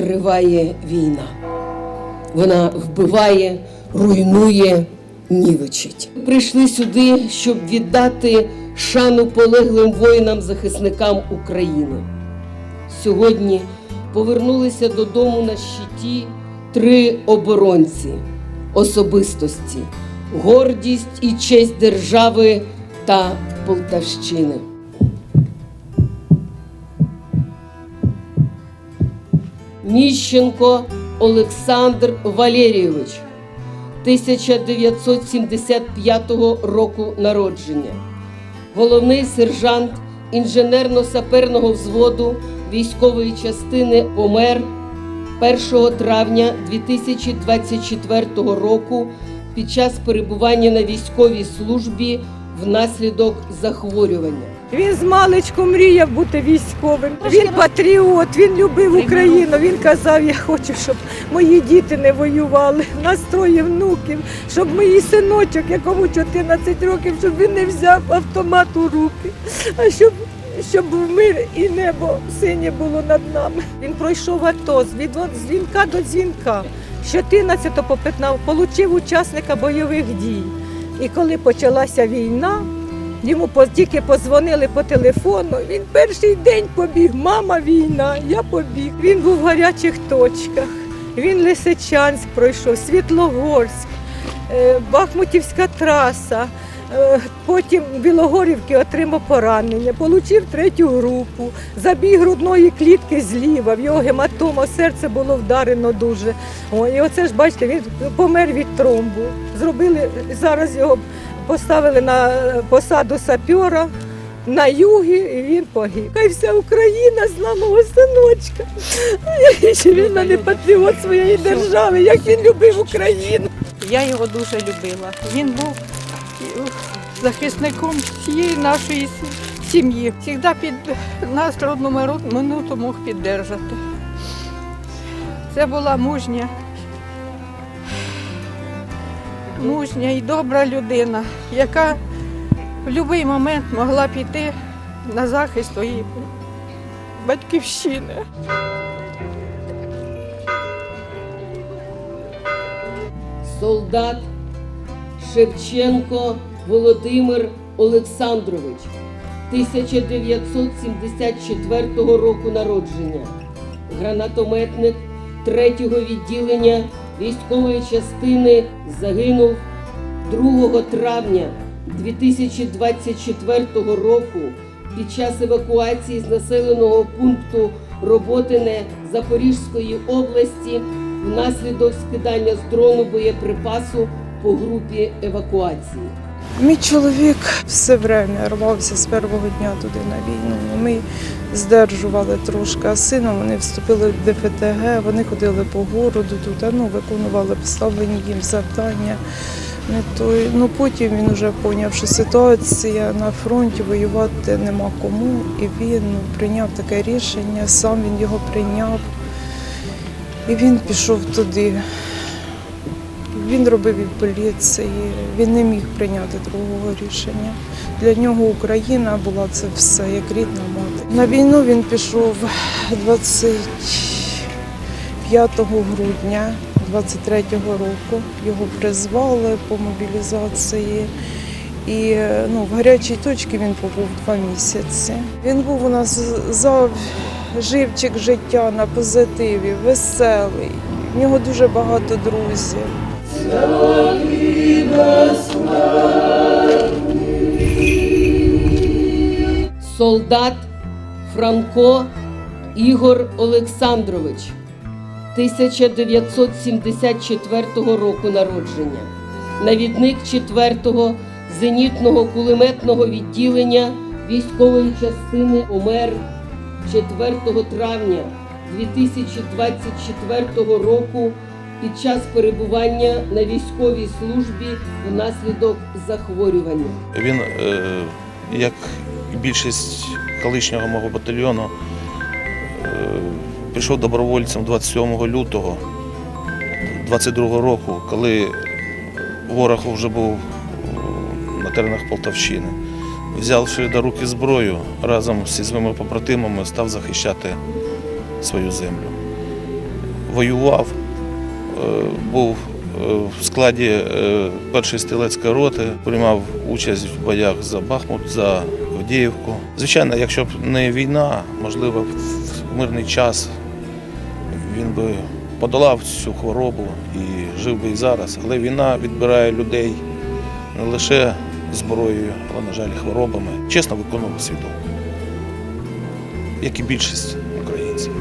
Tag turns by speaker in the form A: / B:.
A: триває війна. Вона вбиває, руйнує, нівечить. Прийшли сюди, щоб віддати шану полеглим воїнам-захисникам України. Сьогодні повернулися додому на щиті три оборонці особистості, гордість і честь держави та Полтавщини. Міщенко Олександр Валерійович, 1975 року народження, головний сержант інженерно-саперного взводу військової частини помер 1 травня 2024 року під час перебування на військовій службі внаслідок захворювання.
B: Він з маличку мріяв бути військовим. Він патріот, він любив Україну. Він казав, я хочу, щоб мої діти не воювали. У внуків, щоб мої синочок, якому 14 років, щоб він не взяв автомат у руки, а щоб. Щоб мир і небо синє було над нами. Він пройшов АТО від дзвінка до дзвінка. З 14 по 15 отримав учасника бойових дій. І коли почалася війна, Йому тільки позвонили по телефону. Він перший день побіг. Мама війна, я побіг. Він був в гарячих точках. Він Лисичанськ пройшов, Світлогорськ, е, Бахмутівська траса. Е, Потім Білогорівки отримав поранення, отримав третю групу, забіг грудної клітки зліва, в його гематома, серце було вдарено дуже. О, і оце ж бачите, він помер від тромбу. Зробили зараз його поставили на посаду сапера на югі, і він погиб. Хай вся Україна знала мого синочка. І він мене патріот своєї держави, як він любив Україну.
C: Я його дуже любила. Він був захисником всієї нашої сім'ї. Завжди під нас миру- минуту мог піддержати. Це була мужня, мужня і добра людина, яка в будь-який момент могла піти на захист своєї батьківщини.
A: солдат Шевченко Володимир Олександрович, 1974 року народження, гранатометник 3-го відділення військової частини загинув 2 травня 2024 року під час евакуації з населеного пункту Роботине Запорізької області внаслідок скидання з дрону боєприпасу по групі евакуації.
D: Мій чоловік все время рвався з першого дня туди на війну. Ми здержували трошки, а сином вони вступили в ДФТГ, вони ходили по городу тут, ну, виконували поставлені їм завдання. Ну, потім він вже зрозумів, що ситуація на фронті воювати нема кому, і він ну, прийняв таке рішення, сам він його прийняв. І він пішов туди. Він робив і поліції, він не міг прийняти другого рішення. Для нього Україна була це все, як рідна мати. На війну він пішов 25 грудня 23-го року. Його призвали по мобілізації. І ну, в гарячій точці він побув два місяці. Він був у нас за живчик життя на позитиві, веселий. В нього дуже багато друзів.
A: Солдат Франко Ігор Олександрович, 1974 року народження, навідник 4-го зенітного кулеметного відділення військової частини ОМЕР 4 травня 2024 року під час перебування на військовій службі внаслідок захворювання.
E: Він, е, як більшість колишнього мого батальйону, е, пішов добровольцем 27 лютого 22 року, коли ворог вже був е, на теренах Полтавщини. Взявши до руки зброю, разом зі своїми побратимами став захищати свою землю. воював, був е, в складі е, першої стрілецької роти, приймав участь в боях за Бахмут, за Авдіївку. Звичайно, якщо б не війна, можливо, в мирний час він би подолав цю хворобу і жив би і зараз. Але війна відбирає людей не лише зброєю, але, на жаль, хворобами. Чесно виконував свій долг, як і більшість українців.